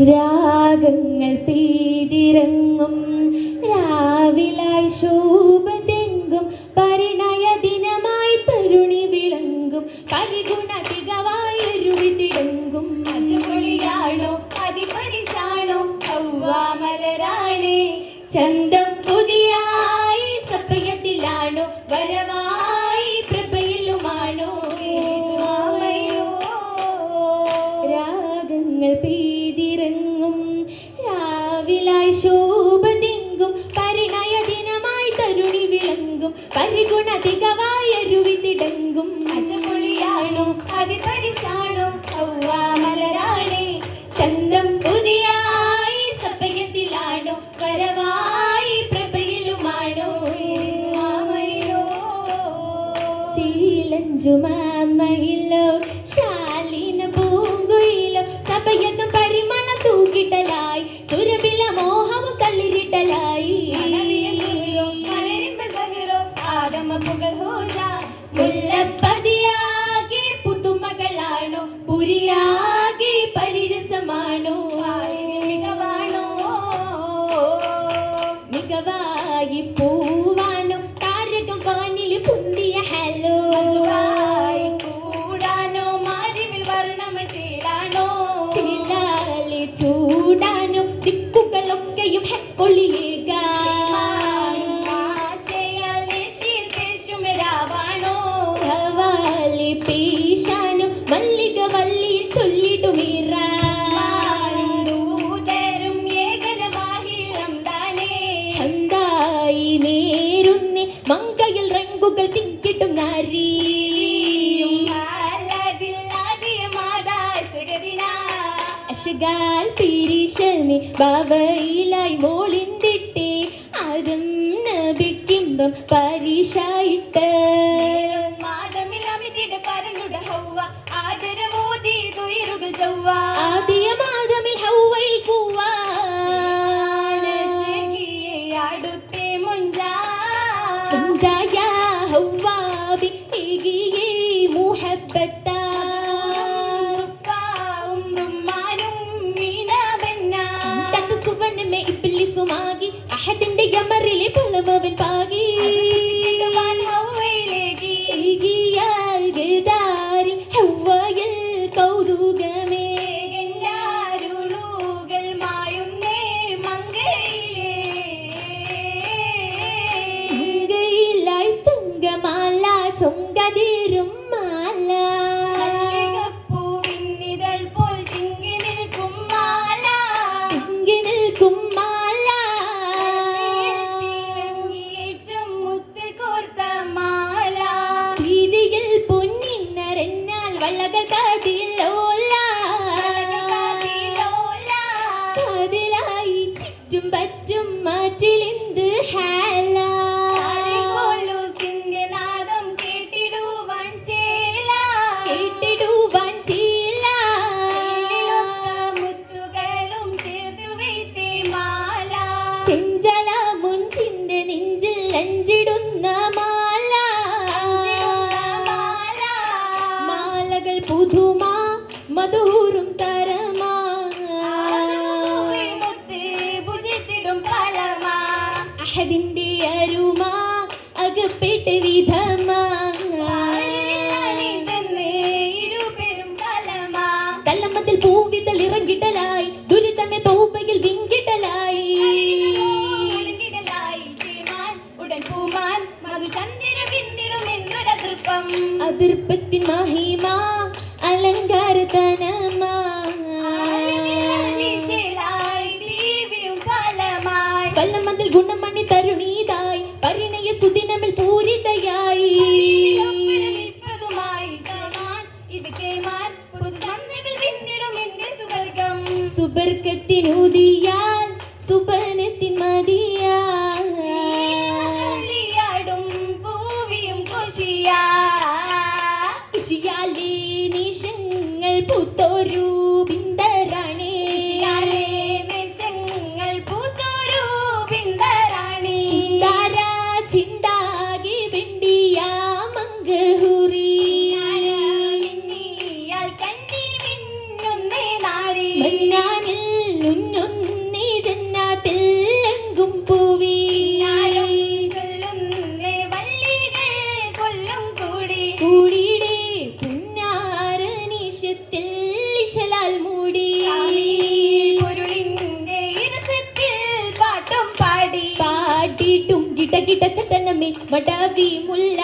രാഗങ്ങൾ പെയ്തിറങ്ങും രാവിലായി ശോഭതെങ്കും പരിണയ ദിനമായി തരുണി വിളങ്ങും പരിഗുണ തികവായ രുവി ചന്ദ്ര ഐശോ ചൂടാനും പുതുമകളാണോ? പരിരസമാണോ? മികവായി പൂവാണോ? താരകം ദിക്കുകളൊക്കെയും ഹെക്കൊള്ളിലേ മനുഷ്യനെ ബാബയിലായി മോളിന്തിട്ടേ. അതും നബിക്കുമ്പം പരീക്ഷായിട്ട് കതിരും അതിർപ്പത്തിൻ മഹിമ അലങ്കാരതനമാ വിട്ട ചട്ടനമേ മടാവി മുല്ല.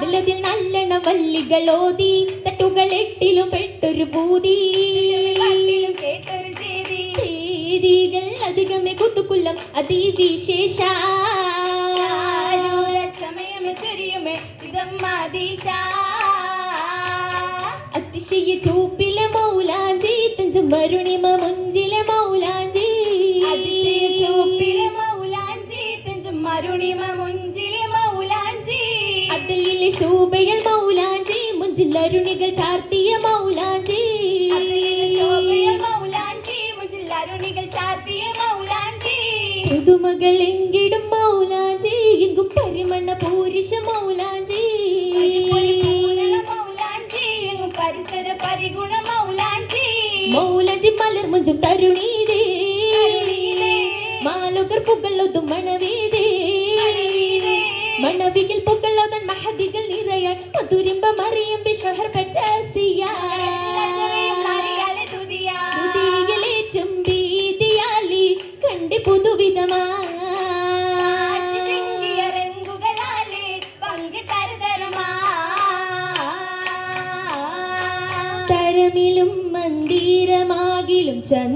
വെള്ളതിൽ നല്ലെണ്ണ വല്ലികളോതി തട്ടുകളെട്ടിലും പെട്ടൊരു പൂതി. ചെയ്തികൾ അധികമേ കുത്തുക്കുല്ലം അതിവിശേഷ. അതിശയ ചൂപ്പിലെ മൗലാജി തഞ്ചം വരുണിമ മുൻ മുജില്ലരുണികൾ ചാർത്തിയ മൗലാഞ്ചി. പുതുമകൾ എങ്കിടും മൗലാഞ്ചി എങ്കും പരിമണ്ണ പൂരിഷ മൗലാഞ്ചി. പരിസര പരിഗുണ മൗലാഞ്ചി. മൗലാഞ്ചി മലർ മുഞ്ചും തരുണീതേ. മാലുകർ പുകളൊതും മണവീതേ. മണവികിൽ പുകളൊതൻ മഹദിക തുരുമ്പമറിയും ബിശ്വഹർ പറ്റാസിയ. തുതിയിലേറ്റും ഭീതിയാലി കണ്ട് പുതുവിധമായി തരമിലും മന്ദിരമാകിലും ചന്ദ്ര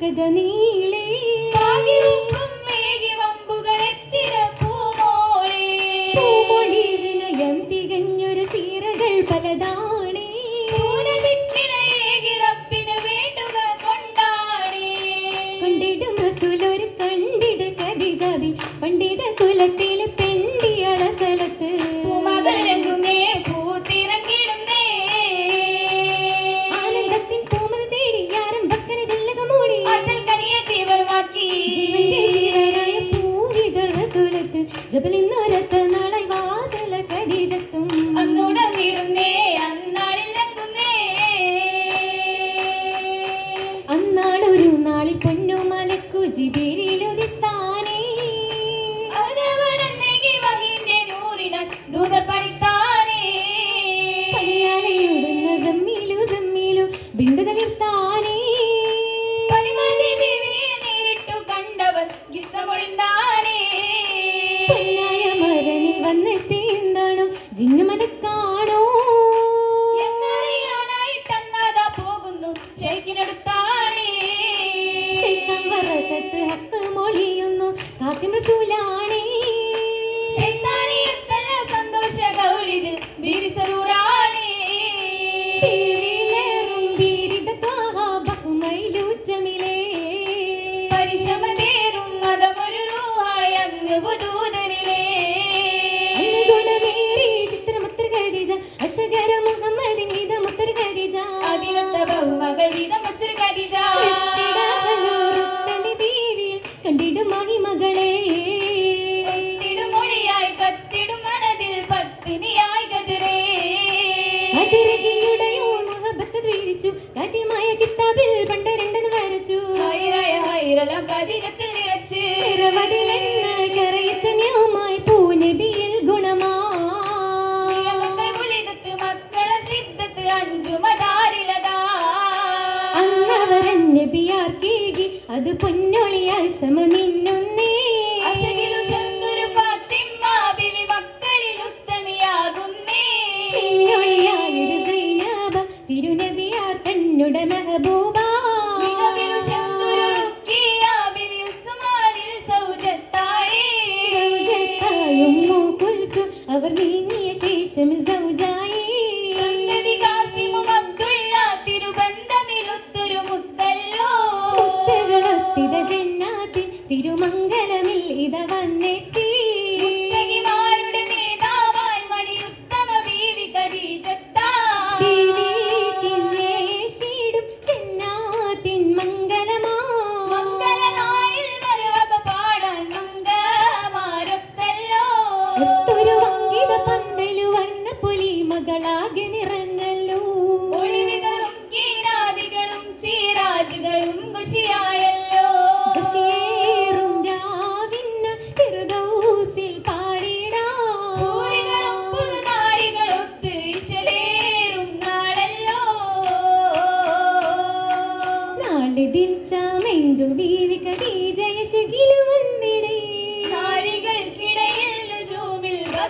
കഥ നീളേ ജബലിന്നൊരത്ത and did a money. അത് പൊന്നൊളിയാൽ സമമിന്നുന്നേ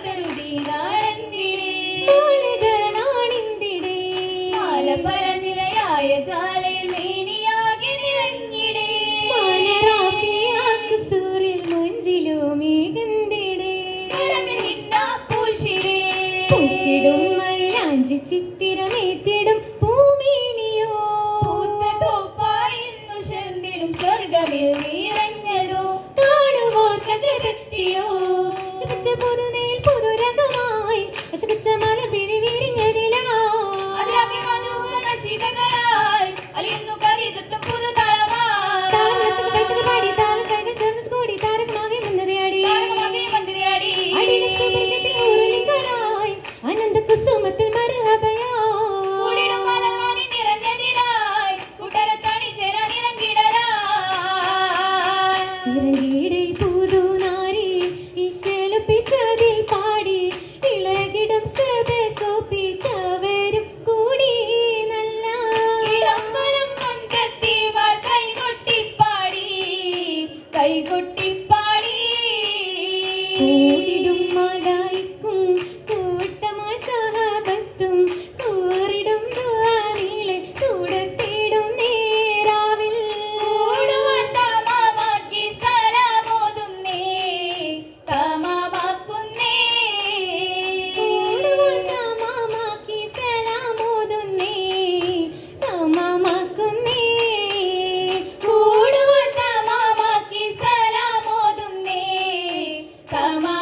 Padre Come on.